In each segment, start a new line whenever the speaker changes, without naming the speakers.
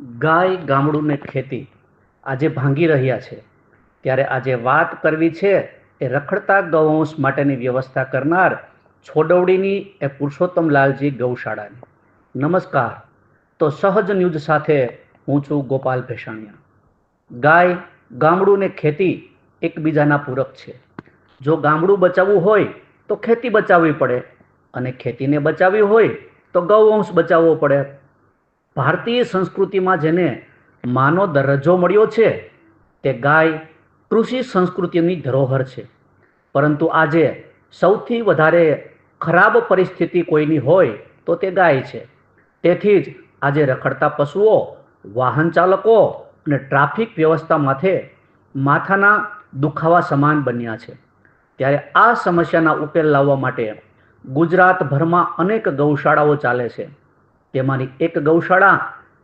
ગાય ગામડું ને ખેતી આજે ભાંગી રહ્યા છે. ત્યારે આજે વાત કરવી છે એ રખડતા ગૌવંશ માટેની વ્યવસ્થા કરનાર છોડવડીની એ પુરુષોત્તમ લાલજી ગૌશાળાની. નમસ્કાર. તો સહજ ન્યૂઝ સાથે હું છું ગોપાલ ભેસાણિયા. ગાય ગામડું ખેતી એકબીજાના પૂરક છે. જો ગામડું બચાવવું હોય તો ખેતી બચાવવી પડે અને ખેતીને બચાવવી હોય તો ગૌવંશ બચાવવો પડે. ભારતીય સંસ્કૃતિમાં જેને માનો દરજ્જો મળ્યો છે, તે ગાય કૃષિ સંસ્કૃતિની ધરોહર છે. પરંતુ આજે સૌથી વધારે ખરાબ પરિસ્થિતિ કોઈની હોય તો તે ગાય છે. તેથી જ આજે રખડતા પશુઓ, વાહન ચાલકો અને ટ્રાફિક વ્યવસ્થા માથે માથાના દુખાવા સમાન બન્યા છે. ત્યારે આ સમસ્યાના ઉકેલ લાવવા માટે ગુજરાતભરમાં અનેક ગૌશાળાઓ ચાલે છે. તેમાંની એક ગૌશાળા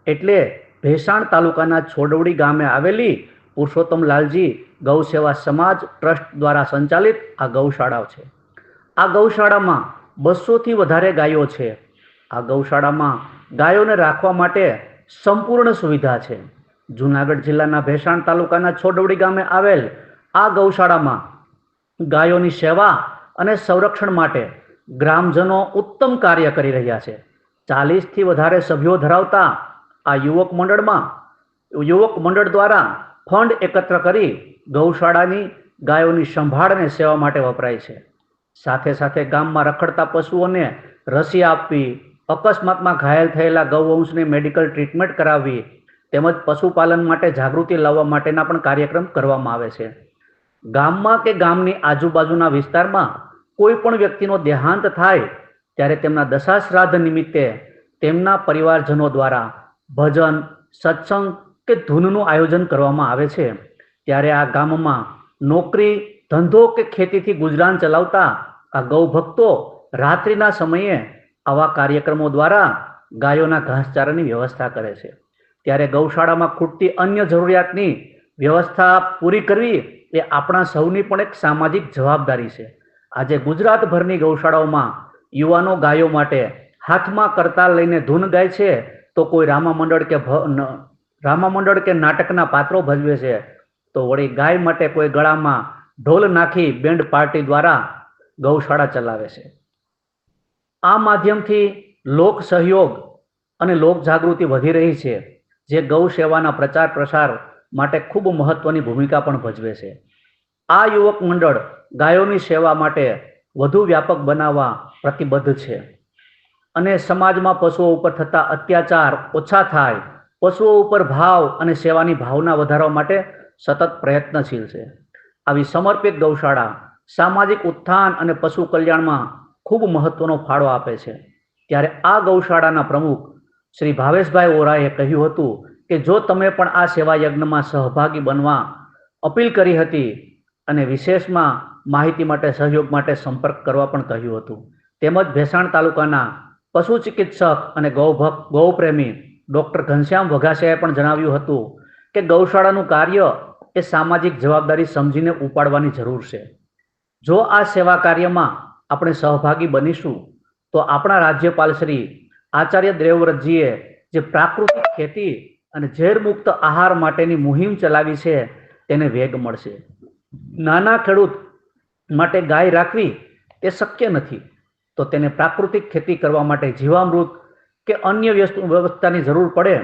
એટલે ભેસાણ તાલુકાના છોડવડી ગામે આવેલી પુરુષોત્તમલાલજી ગૌ સેવા સમાજ ટ્રસ્ટ દ્વારા સંચાલિત આ ગૌશાળા છે. આ ગૌશાળામાં બસોથી વધારે ગાયો છે. આ ગૌશાળામાં ગાયોને રાખવા માટે સંપૂર્ણ સુવિધા છે. જૂનાગઢ જિલ્લાના ભેસાણ તાલુકાના છોડવડી ગામે આવેલ આ ગૌશાળામાં ગાયોની સેવા અને સંરક્ષણ માટે ગ્રામજનો ઉત્તમ કાર્ય કરી રહ્યા છે. ચાલીસથી વધારે સભ્યો ધરાવતા આ યુવક મંડળમાં, યુવક મંડળ દ્વારા ફંડ એકત્ર કરી ગૌશાળાની ગાયોની સંભાળ અને સેવા માટે વપરાય છે. સાથે સાથે ગામમાં રખડતા પશુઓને રસી આપવી, અકસ્માતમાં ઘાયલ થયેલા ગૌવંશને મેડિકલ ટ્રીટમેન્ટ કરાવવી, તેમજ પશુપાલન માટે જાગૃતિ લાવવા માટેના પણ કાર્યક્રમ કરવામાં આવે છે. ગામમાં કે ગામની આજુબાજુના વિસ્તારમાં કોઈ પણ વ્યક્તિનો દેહાંત થાય ત્યારે તેમના દશા શ્રાદ્ધ નિમિત્તે તેમના પરિવારજનો દ્વારા ભજન, સત્સંગ કે ધૂનનું આયોજન કરવામાં આવે છે. ત્યારે આ ગામમાં નોકરી, ધંધો કે ખેતીથી ગુજરાન ચલાવતા આ ગૌભક્તો રાત્રિના સમયે આવા કાર્યક્રમો દ્વારા ગાયોના ઘાસચારાની વ્યવસ્થા કરે છે. ત્યારે ગૌશાળામાં ખૂટતી અન્ય જરૂરિયાતની વ્યવસ્થા પૂરી કરવી એ આપણા સૌની પણ એક સામાજિક જવાબદારી છે. આજે ગુજરાતભરની ગૌશાળાઓમાં યુવાનો ગાયો માટે હાથમાં કરતાલ લઈને ધૂન ગાય છે, તો કોઈ રામા મંડળ કે રામા મંડળ કે નાટકના પાત્રો ભજવે છે, તો વળી ગાય માટે કોઈ ગળામાં ઢોલ નાખી બેન્ડ પાર્ટી દ્વારા ગૌશાળા ચલાવે છે. આ માધ્યમથી લોક સહયોગ અને લોક જાગૃતિ વધી રહી છે, જે ગૌ સેવાના પ્રચાર પ્રસાર માટે ખૂબ મહત્વની ભૂમિકા પણ ભજવે છે. આ યુવક મંડળ ગાયોની સેવા માટે વધુ વ્યાપક બનાવવા પ્રતિબદ્ધ છે. અને સમાજમાં પશુઓ ઉપર થતા અત્યાચાર ઓછા થાય, પશુઓ ઉપર ભાવ અને સેવાની ભાવના વધારવા માટે સતત પ્રયત્નશીલ છે. આવી સમર્પિત ગૌશાળા સામાજિક ઉત્થાન અને પશુ કલ્યાણમાં ખૂબ મહત્વનો ફાળો આપે છે. ત્યારે આ ગૌશાળાના પ્રમુખ શ્રી ભાવેશભાઈ ઓરાએ કહ્યું હતું કે જો તમે પણ આ સેવા યજ્ઞમાં સહભાગી બનવા અપીલ કરી હતી અને વિશેષમાં માહિતી માટે, સહયોગ માટે સંપર્ક કરવા પણ કહ્યું હતું. તેમજ ભેસાણ તાલુકાના પશુ ચિકિત્સક અને ગૌભક્ત ગૌપ્રેમી ડૉક્ટર ઘનશ્યામ વઘાસિયાએ પણ જણાવ્યું હતું કે ગૌશાળાનું કાર્ય એ સામાજિક જવાબદારી સમજીને ઉપાડવાની જરૂર છે. જો આ સેવા કાર્યમાં આપણે સહભાગી બનીશું, તો આપણા રાજ્યપાલ શ્રી આચાર્ય દેવવ્રતજીએ જે પ્રાકૃતિક ખેતી અને ઝેરમુક્ત આહાર માટેની મુહિમ ચલાવી છે, તેને વેગ મળશે. નાના ખેડૂત માટે ગાય રાખવી તે શક્ય નથી. તો તેને પ્રાકૃતિક ખેતી કરવા માટે જીવામૃત કે અન્ય વ્યવસ્થાની જરૂર પડે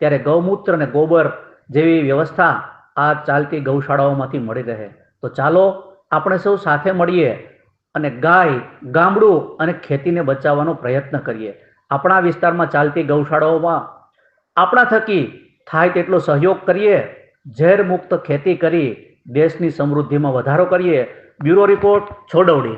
ત્યારે ગૌમૂત્ર અને ગોબર જેવી વ્યવસ્થા આ ચાલતી ગૌશાળાઓમાંથી મળી રહે. તો ચાલો આપણે સૌ સાથે મળીએ અને ગાય, ગામડું અને ખેતીને બચાવવાનો પ્રયત્ન કરીએ. આપણા વિસ્તારમાં ચાલતી ગૌશાળાઓમાં આપણા થકી થાય તેટલો સહયોગ કરીએ. ઝેર મુક્ત ખેતી કરી દેશની સમૃદ્ધિમાં વધારો કરીએ. બ્યુરો રિપોર્ટ,
છોડવણી.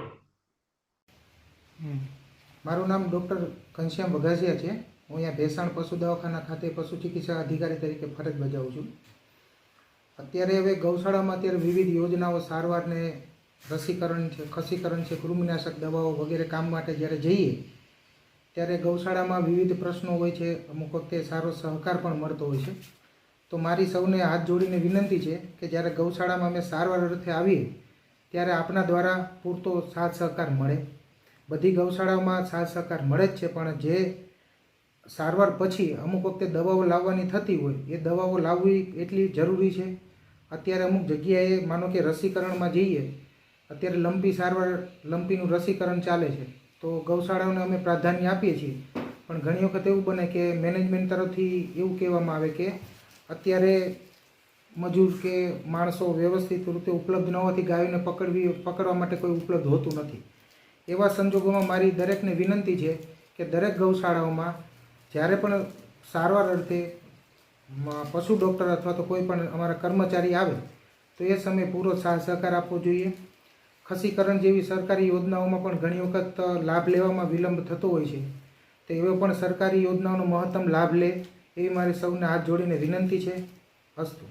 મારું નામ ડૉક્ટર ઘનશ્યામ વઘાસિયા છે. હું અહીંયા ભેસાણ પશુ દવાખાના ખાતે પશુ ચિકિત્સા અધિકારી તરીકે ફરજ બજાવું છું. અત્યારે હવે ગૌશાળામાં અત્યારે વિવિધ યોજનાઓ સારવારને રસીકરણ છે, ખસીકરણ છે, કૃમિનાશક દવાઓ વગેરે કામ માટે જ્યારે જઈએ, ત્યારે ગૌશાળામાં વિવિધ પ્રશ્નો હોય છે. અમુક વખતે સારો સહકાર પણ મળતો હોય છે. તો મારી સૌને હાથ જોડીને વિનંતી છે કે જ્યારે ગૌશાળામાં અમે સારવાર અર્થે આવીએ ત્યારે આપના દ્વારા પૂરતો સાથ સહકાર મળે. બધી ગૌશાળાઓમાં સાથ સહકાર મળે જ છે, પણ જે સારવાર પછી અમુક વખતે દવાઓ લાવવાની થતી હોય, એ દવાઓ લાવવી એટલી જરૂરી છે. અત્યારે અમુક જગ્યાએ માનો કે રસીકરણમાં જઈએ, અત્યારે લંપી સારવાર લંપીનું રસીકરણ ચાલે છે. તો ગૌશાળાઓને અમે પ્રાધાન્ય આપીએ છીએ. પણ ઘણી વખત એવું બને કે મેનેજમેન્ટ તરફથી એવું કહેવામાં આવે કે અત્યારે મજૂર કે માણસો વ્યવસ્થિત રીતે ઉપલબ્ધ ન હોવાથી ગાયોને પકડવી, પકડવા માટે કોઈ ઉપલબ્ધ હોતું નથી. એવા સંજોગોમાં મારી દરેકને વિનંતી છે કે દરેક ગૌશાળાઓમાં જ્યારે પણ સારવાર અર્થે પશુ ડૉક્ટર અથવા તો કોઈ પણ અમારા કર્મચારી આવે, તો એ સમયે પૂરો સહકાર આપવો જોઈએ. ખસીકરણ જેવી સરકારી યોજનાઓમાં પણ ઘણી વખત લાભ લેવામાં વિલંબ થતો હોય છે. તો એવો પણ સરકારી યોજનાઓનો મહત્તમ લાભ લે એવી મારી સૌને હાથ જોડીને વિનંતી છે. અસ્તુ.